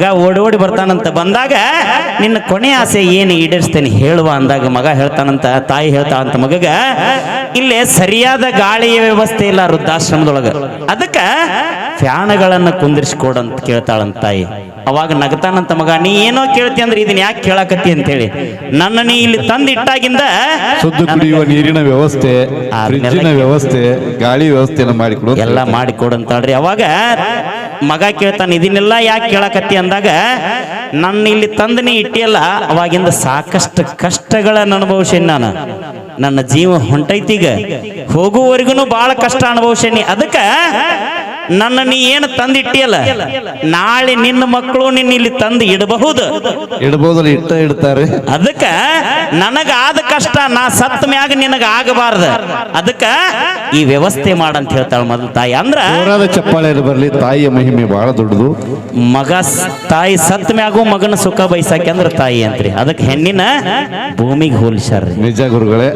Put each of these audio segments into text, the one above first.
ಮಗ ಓಡಿ ಓಡಿ ಬರ್ತಾನಂತ ಬಂದಾಗ ನಿನ್ನ ಕೊನೆ ಆಸೆ ಏನು ಈಡೇರಿಸ್ತೇನೆ ಹೇಳುವ ಅಂದಾಗ ಮಗ ಹೇಳ್ತಾನಂತ ತಾಯಿ ಹೇಳ್ತಾಳಂತ ಮಗಗ ಇಲ್ಲೇ ಸರಿಯಾದ ಗಾಳಿಯ ವ್ಯವಸ್ಥೆ ಇಲ್ಲ ವೃದ್ಧಾಶ್ರಮದೊಳಗ. ಅದಕ್ಕ ಫ್ಯಾನ್ಗಳನ್ನು ಕುಂದಿರಿಸ್ಕೊಡಂತ ಕೇಳ್ತಾಳಂತ ತಾಯಿ. ಅವಾಗ ನಗತಾನಂತ ಮಗ ನೀ ಏನೋ ಕೇಳ್ತಿ ಅಂದ್ರೆ ಇದನ್ನ ಯಾಕೆ ಕೇಳಕತ್ತಿ ಅಂತೇಳಿ. ನನ್ನ ನೀ ಇಲ್ಲಿ ತಂದಿಟ್ಟಾಗಿಂದ ಶುದ್ಧ ಕುಡಿಯುವ ನೀರಿನ ವ್ಯವಸ್ಥೆ ಫ್ರಿಜ್ಜಿನ ವ್ಯವಸ್ಥೆ ಗಾಳಿ ವ್ಯವಸ್ಥೆಯನ್ನು ಮಾಡಿಕೊಡು ಎಲ್ಲ ಮಾಡಿಕೊಡು ಅಂತಾಳ್ರಿ. ಅವಾಗ ಮಗ ಕೇಳ್ತಾನೆ, ಇದನ್ನೆಲ್ಲ ಯಾಕೆ ಕೇಳಕತ್ತಿ? ಅಂದಾಗ, ನನ್ನ ಇಲ್ಲಿ ತಂದನೇ ಇಟ್ಟಿಯಲ್ಲ, ಅವಾಗಿಂದ ಸಾಕಷ್ಟು ಕಷ್ಟಗಳನ್ನು ಅನುಭವಿಸೇನಿ ನಾನು. ನನ್ನ ಜೀವ ಹೊಂಟೈತಿಗ ಹೋಗುವವರೆಗೂ ಬಹಳ ಕಷ್ಟ ಅನುಭವಿಸೇನಿ. ಅದಕ್ಕ ನನ್ನ ನೀ ಏನು ತಂದಿಟ್ಟಿಯಲ್ಲ? ನಾಳೆ ನಿನ್ನ ಮಕ್ಕಳು ನಿನ್ನ ಇಲ್ಲಿ ತಂದು ಇಡಬಹುದು. ಇಡಬಹುದು ಇಟ್ಟ ಇಡ್ತಾರೆ. ಅದಕ್ಕ ನನಗಾದ ಕಷ್ಟ ನಾ ಸತ್ತ ಮ್ಯಾಗ ನಿನಗ ಆಗಬಾರ್ದ ಅದಕ್ಕ ಈ ವ್ಯವಸ್ಥೆ ಮಾಡಂತ ಹೇಳ್ತಾಳ ಮೊದಲು ತಾಯಿ. ಅಂದ್ರ ಚಪ್ಪಾಳೆ ಬರಲಿ ತಾಯಿಯ ಮಹಿಮೆ ಬಹಳ ದೊಡ್ಡದು. ಮಗ ತಾಯಿ ಸತ್ತ ಮ್ಯಾಗೂ ಮಗನ ಸುಖ ಬಯಸಕೆ ಅಂದ್ರ ತಾಯಿ ಅಂತ್ರಿ. ಅದಕ್ಕೆ ಹೆಣ್ಣಿನ ಭೂಮಿಗೆ ಹೋಲಿಸ್ಯಾರ್ರಿ. ನಿಜ ಗುರುಗಳೇ.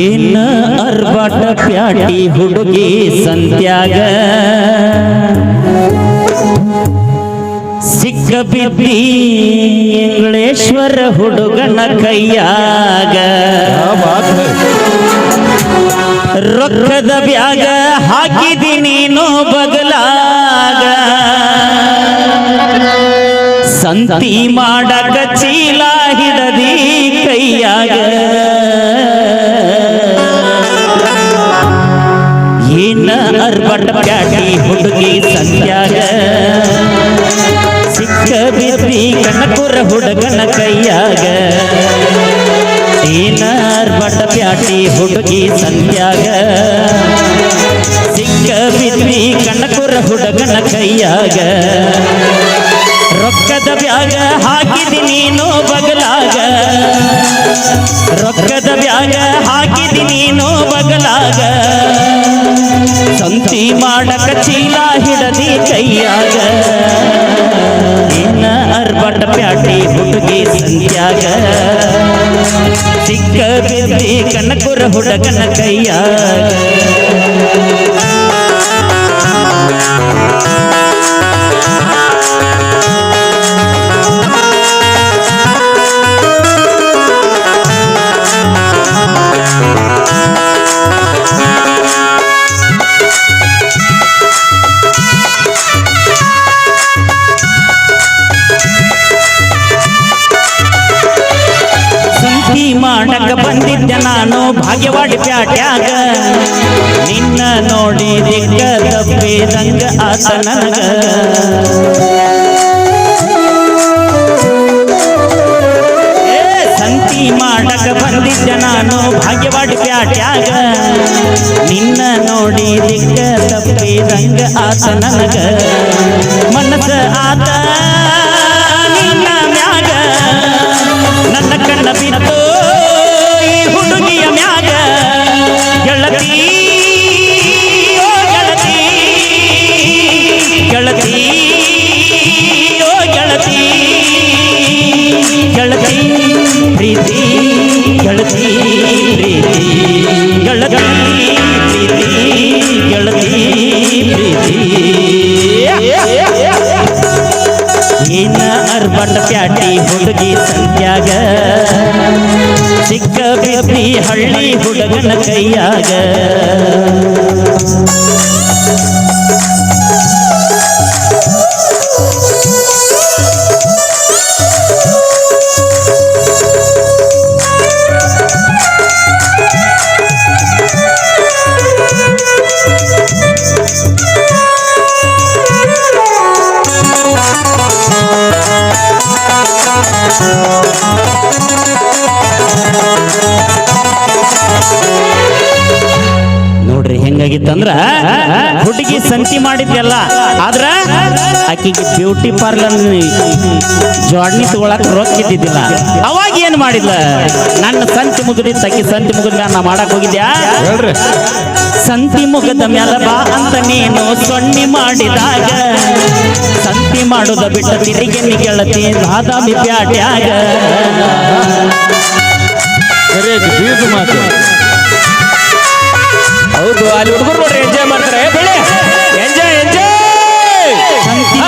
ಏನ ಅರ್ಬಾಟ ಪ್ಯಾಟಿ ಹುಡುಗಿ ಸಂತ್ಯಾಗ? ಸಿಕ್ಕ ಬಿದ್ದಿ ಇಂಗ್ಲೇಶ್ವರ ಹುಡುಗನ ಕೈಯಾಗ. ರೊಕ್ಕದ ಬ್ಯಾಗ ಹಾಕಿದಿ ನೀನು ಬಗಲಾಗ ಸಂತಿ ಮಾಡಕ ಚೀಲ ಹಿಡದಿ ಕೈಯಾಗ. ಏನ ಅರ್ಬಟ ಪ್ಯಾಟಿ ಹುಡುಗಿ ಸಂತ್ಯಾಗ ಸಿಕ್ಕ ಬಿದ್ದಿ ಕಣಕುರ ಹುಡುಗನ ಕೈಯಾಗ. ಇನ್ನ ಅರ್ಬಟ ಪ್ಯಾಟಿ ಹುಡುಗಿ ಸಂತ್ಯಾಗ ಸಿಕ್ಕ ಬಿದ್ದಿ ಕಣಕುರ ಹುಡುಗನ ಕೈಯಾಗ. ರೊಕ್ಕದ ಬ್ಯಾಗ ಹಾಕಿದಿ ನೀನು ಬಗಲಾಗ. ರೊಕ್ಕದ ಬ್ಯಾಗ ಹಾಕಿದಿ ನೀನು ಬಗಲಾಗ. ಮಾಡಕ ಚೀಲ ಹಿಡದಿ ಕೈಯಾಗ. ನಿನ್ನ ಅರ್ಬಟ ಪ್ಯಾಟಿ ಹುಡುಗಿ ಸಂತ್ಯಾಗ. ಚಿಕ್ಕ ಬಿದ್ದಿ ಕನಕುರ ಹುಡುಗನ ಕೈಯಾಗ. ಭಾಗ್ಯವಾಡಿ ಪ್ಯಾಟ್ಯಾಗ. ನಿನ್ನ ನೋಡಿ ದಿಕ್ಕ ತಪ್ಪಿದಂಗ ಆತ ನನಗ. ಸಂತಿ ಮಾಡಕ ಬಂದಿದ್ದ ನಾನು ಭಾಗ್ಯವಾಡಿ ಪ್ಯಾಟ್ಯಾಗ. ನಿನ್ನ ನೋಡಿ ದಿಕ್ಕ ತಪ್ಪಿದಂಗ ಆತ ನನಗ. ಮನಸ್ಸ ಆತ ನನ್ನ ಕಣ್ಣ ಬಿತ್ತು ಏನ ಅರ್ಬಟ ಪ್ಯಾಟಿ ಹುಡುಗಿ ಸಂತ್ಯಾಗ. ಚಿಕ್ಕ ಬಿದ್ದಿ ಹಳ್ಳಿ ಹುಡುಗನ ಕೈಯಾಗ. ನೋಡ್ರಿ ಹೆಂಗಾಗಿತ್ತಂದ್ರ ಹುಡುಗಿ ಸಂತಿ ಮಾಡಿದ್ಯಲ್ಲ ಆದ್ರ ಆಕಿಗೆ ಬ್ಯೂಟಿ ಪಾರ್ಲರ್ ಜೋಡ್ನಿ ತಗೊಳಕ್ ರೋಗ ಇದ್ದಿದ್ದಿಲ್ಲ. ಅವಾಗ ಏನ್ ಮಾಡಿಲ್ಲ ನನ್ನ ಸಂತಿ ಮುಗಿದಿ ತಕ್ಕಿ ಸಂತಿ ಮುಗಿದ ನಾ ಮಾಡಕ್ ಹೋಗಿದ್ಯಾ? ಸಂತಿ ಮುಗದ ಮ್ಯಾಲ ಬಾ ಅಂತ ನೀನು ಸೊಣ್ಣಿ ಮಾಡಿದಾಗ ಸಂತಿ ಮಾಡುದ ಬಿಟ್ಟ ತಿರುಗಿ ನಿಗೆಳತಿ ಬಾದಾಮಿ ಪ್ಯಾಟ್ಯಾಗ ಮಾತು. ಹೌದು ಅಲ್ಲಿ ಹುಡುಗರು ನೋಡ್ರಿ ಎಂಜಾಯ್ ಮಾಡ್ತಾರೆ. ಬೆಳೆ ಎಂಜಾಯ್ ಎಂಜಾಯ್ ಸಂತಿ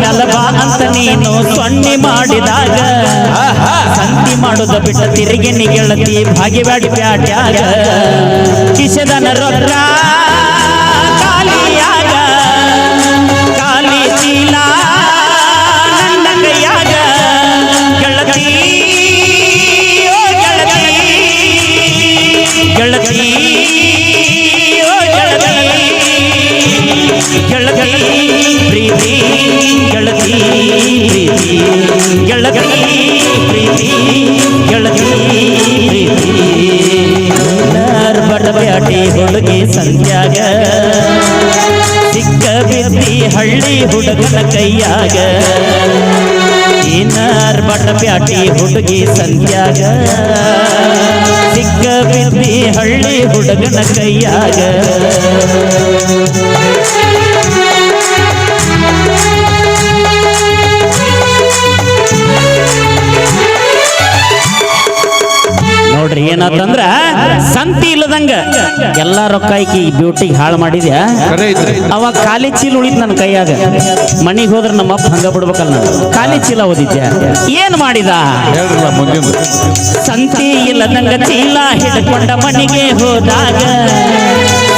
ಮ್ಯಾಲ ಬಾ ಅಂತ ನೀನು ಸೊನ್ನಿ ಮಾಡಿದಾಗ ಸಂತಿ ಮಾಡುದ ಬಿಟ್ಟ ತಿರುಗಿ ನಿಗೆಳತಿ ಭಾಗಿಬ್ಯಾಡಿ ಬ್ಯಾಟ್ಯಾಗ ಕಿಶದನ ರೊಕ್ಕ ಹುಡುಗನ ಕೈಯಾಗ. ಏನಾರ್ ಬಟ ಪ್ಯಾಟಿ ಹುಡುಗಿ ಸಂತ್ಯಾಗ. ಸಿಕ್ಕ ಬಿದ್ದಿ ಹಳ್ಳಿ ಹುಡುಗನ ಕೈಯಾಗ. ಏನಾತಂದ್ರ ಸಂತಿ ಇಲ್ಲದಂಗ ಎಲ್ಲಾ ರೊಕ್ಕ ಐಕಿ ಬ್ಯೂಟಿಗೆ ಹಾಳು ಮಾಡಿದ್ಯಾ? ಅವಾಗ ಖಾಲಿ ಚೀಲ ಉಳಿತ್ ನನ್ನ ಕೈಯಾಗ. ಮನಿಗೆ ಹೋದ್ರ ನಮ್ಮ ಅಪ್ಪ ಹಂಗ ಬಿಡ್ಬೇಕಲ್ಲ ನಾನು. ಖಾಲಿ ಚೀಲ ಓದಿದ್ದೆ ಏನ್ ಮಾಡಿದ? ಸಂತಿ ಇಲ್ಲದಂಗ ಚೀಲ ಹಿಡ್ಕೊಂಡ ಮನಿಗೆ ಹೋದಾಗ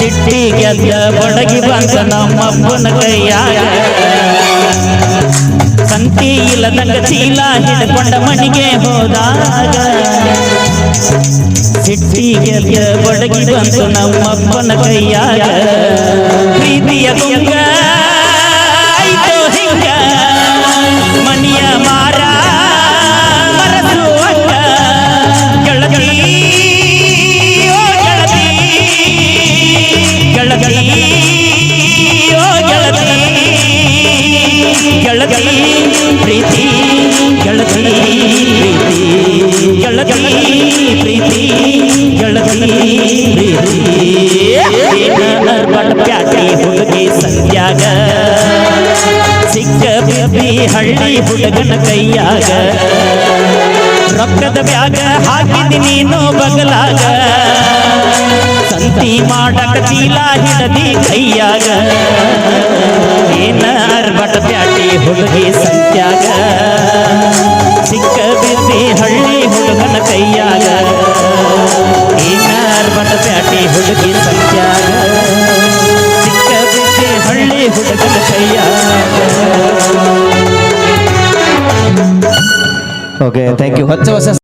ಚಿಟ್ಟಿ ಗೆದ್ದ ಬಡಗಿ ಬಂತ ನಮ್ಮಪ್ಪನ ಕೈಯಾಗ. ಸಂತಿ ಇಲ್ಲದಂಗ ಚೀಲ ಹಿಡ್ಕೊಂಡ ಮನಿಗೆ ಹೋದಾಗ ಸಿಟ್ಟಿ ಗೆದ್ದ ಬಡಗಿ ಬಂತು ನಮ್ಮಪ್ಪನ ಕೈಯಾಗ ಪ್ರೀತಿಯ ಗುಂಗ ಹುಡುಗನ ಕೈಯಾಗ. ರೊಕ್ಕದ ಬ್ಯಾಗ ಹಾಕಿದಿ ನೀನು ಬಗಲಾಗ. ಸಂತಿ ಮಾಡಕ ಚೀಲ ಹಿಡದಿ ಕೈಯಾಗ. ಏನ ಬಟ ಬ್ಯಾಟಿ ಹುಡುಗಿ ಸಂತ್ಯಾಗ. ಸಿಕ್ಕ ಬಿಸಿ ಹಳ್ಳಿ ಹುಡುಗನ ಕೈಯಾಗ. ಏನ ಬಟ ಪ್ಯಾಟಿ ಹುಡುಗಿ ಸಂತ್ಯಾಗ. ಸಿಕ್ಕ ಬಿಸಿ ಹಳ್ಳಿ ಹುಡುಗನ ಕೈಯಾಗ. ಓಕೆ ಥ್ಯಾಂಕ್ ಯು ಹೊಸ ಹೊಸ